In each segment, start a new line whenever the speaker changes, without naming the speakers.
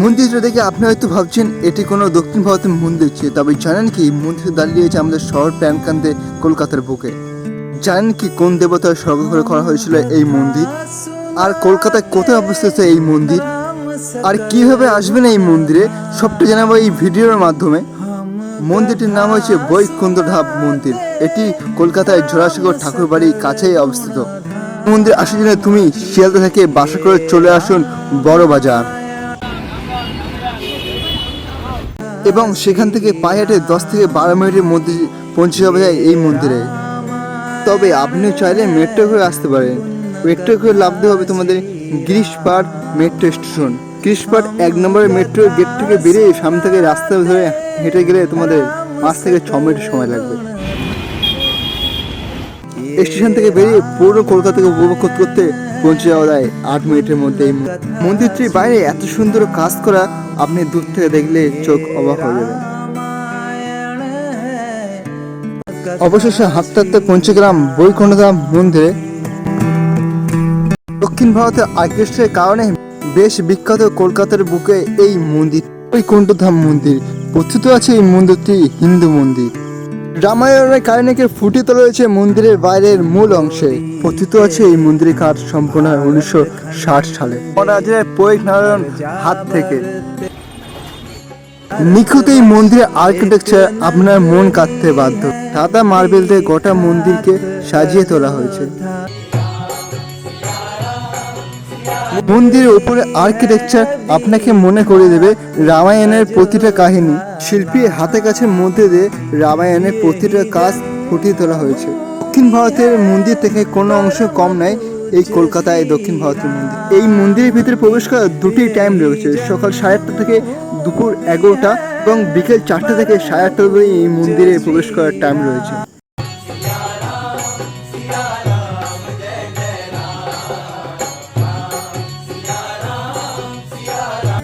মন্দিরটা দেখে আপনি হয়তো ভাবছেন, এটি কোনো দক্ষিণ ভারতের মন্দির ছিল, তবে জানেন কি মন্দির দাঁড়িয়েছে আমাদের শহর প্যানকান্তে কলকাতার বুকে। জানেন কি কোন দেবতার স্বর্গ করে হয়েছিল এই মন্দির? আর কলকাতায় কোথায় অবস্থিত এই মন্দির? আর কীভাবে আসবেন এই মন্দিরে? সবটা জানাব এই ভিডিওর মাধ্যমে। মন্দিরটির নাম হয়েছে বৈকুণ্ঠ ধাপ মন্দির। এটি কলকাতায় জোড়াসাগর ঠাকুরবাড়ির কাছেই অবস্থিত। মন্দির আসার জন্য তুমি শিয়ালদা থেকে বাসা করে চলে আসুন বড় বাজার। এবং সেখান থেকে পায়ে হেঁটে দশ থেকে বারো মিনিটের মধ্যে পৌঁছে যাওয়া যায় এই মন্দিরে। তবে আপনি চাইলে মেট্রো করে আসতে পারেন। মেট্রো করে লাভতে হবে তোমাদের গিরিশপাড় মেট্রো স্টেশন গিরিশপাড় এক নম্বরের মেট্রো গেট থেকে বেরিয়ে সামনে থেকে রাস্তা ধরে হেঁটে গেলে তোমাদের পাঁচ থেকে ছ মিনিট সময় লাগবে। স্টেশন থেকে বেরিয়ে পুরো কলকাতাকে উপভোগ করতে করতে পৌঁছে যাওয়া যায় আট মিনিটের মধ্যে মন্দিরটির বাইরে এত সুন্দর কাজ করা আপনি দূর থেকে দেখলে চোখ অবাক হয়ে যাবে। অবশেষে হাঁটতে হাঁটতে পৌঁছে গেলাম বৈকুণ্ঠধাম মন্দিরে। দক্ষিণ ভারতের আর্কেস্ট্রের কারণে বেশ বিখ্যাত কলকাতার বুকে এই মন্দির, বৈকুণ্ঠধাম মন্দির। প্রথিত আছে এই মন্দিরটি হিন্দু মন্দির। রামায়ণের কাহিনীকে ফুটিয়ে রয়েছে মন্দিরের বাইরের মূল অংশে। কথিত আছে এই মন্দিরের কাজ সম্পূর্ণ হয় উনিশশো ষাট সালে। মহারাজের পৈক নারায়ণ হাত থেকে। নিখুঁত এই মন্দিরের আর্কিটেকচার আপনার মন কাঁদতে বাধ্য। সাদা মার্বেল দিয়ে গোটা মন্দিরকে সাজিয়ে তোলা হয়েছে। মন্দিরের উপরে আর্কিটেকচার আপনাকে মনে করে দেবে রামায়ণের প্রতিটা কাহিনী। শিল্পী হাতে কাছে মধ্যে দিয়ে রামায়ণের প্রতিটা কাজ ফুটিয়ে তোলা হয়েছে। দক্ষিণ ভারতের মন্দির থেকে কোনো অংশ কম নয়, এই কলকাতায় দক্ষিণ ভারতের মন্দির। এই মন্দিরের ভিতরে প্রবেশ করার দুটি টাইম রয়েছে, সকাল সাড়ে আটটা থেকে দুপুর এগারোটা এবং বিকেল চারটে থেকে সাড়ে আটটা এই মন্দিরে প্রবেশ করার টাইম রয়েছে।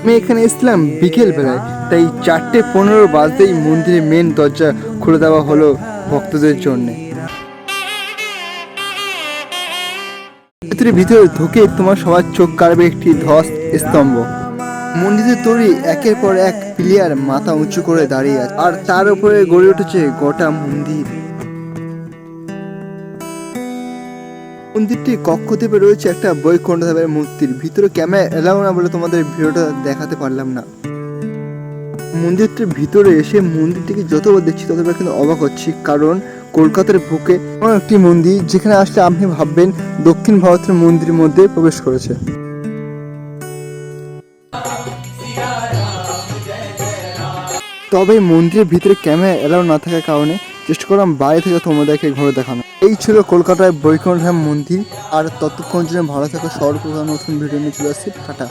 আমি এখানে এসেছিলাম বিকেল বেলায়, তাই চারটে পনেরো বাজতেই মন্দিরের মেন দরজা খুলে দেওয়া হলো ভক্তদের জন্য। ভিতরে ঢুকে তোমার সবার চোখ কাড়বে একটি ধস স্তম্ভ। মন্দিরের তৈরি একের পর এক প্লেয়ার মাথা উঁচু করে দাঁড়িয়ে আছে, আর তার উপরে গড়ে উঠেছে গোটা মন্দির। মন্দিরটি কক্ষদ্বীপে রয়েছে একটা বৈকুণ্ঠদেবের মূর্তির। ভিতরে ক্যামেরা এলাও না বলে তোমাদের ভিডিওটা দেখাতে পারলাম না। মন্দিরটির ভিতরে এসে মন্দিরটিকে যতবার দেখছি ততবার কিন্তু অবাক হচ্ছি। কারণ কলকাতার বুকে এমন একটি মন্দির যেখানে আসলে আপনি ভাববেন দক্ষিণ ভারতের মন্দিরের মধ্যে প্রবেশ করেছে। তবে মন্দিরের ভিতরে ক্যামেরা এলাও না থাকার কারণে চেষ্টা করলাম বাইরে থেকে তোমাদেরকে ঘুরে দেখানো। এই ছিল কলকাতায় বৈকুণ্ঠ মন্দির। আর ততক্ষণ জন্য ভালো থাকা। সর্বপ্রধান নতুন ভিডিও নিয়ে চলে আসছি। টাটা।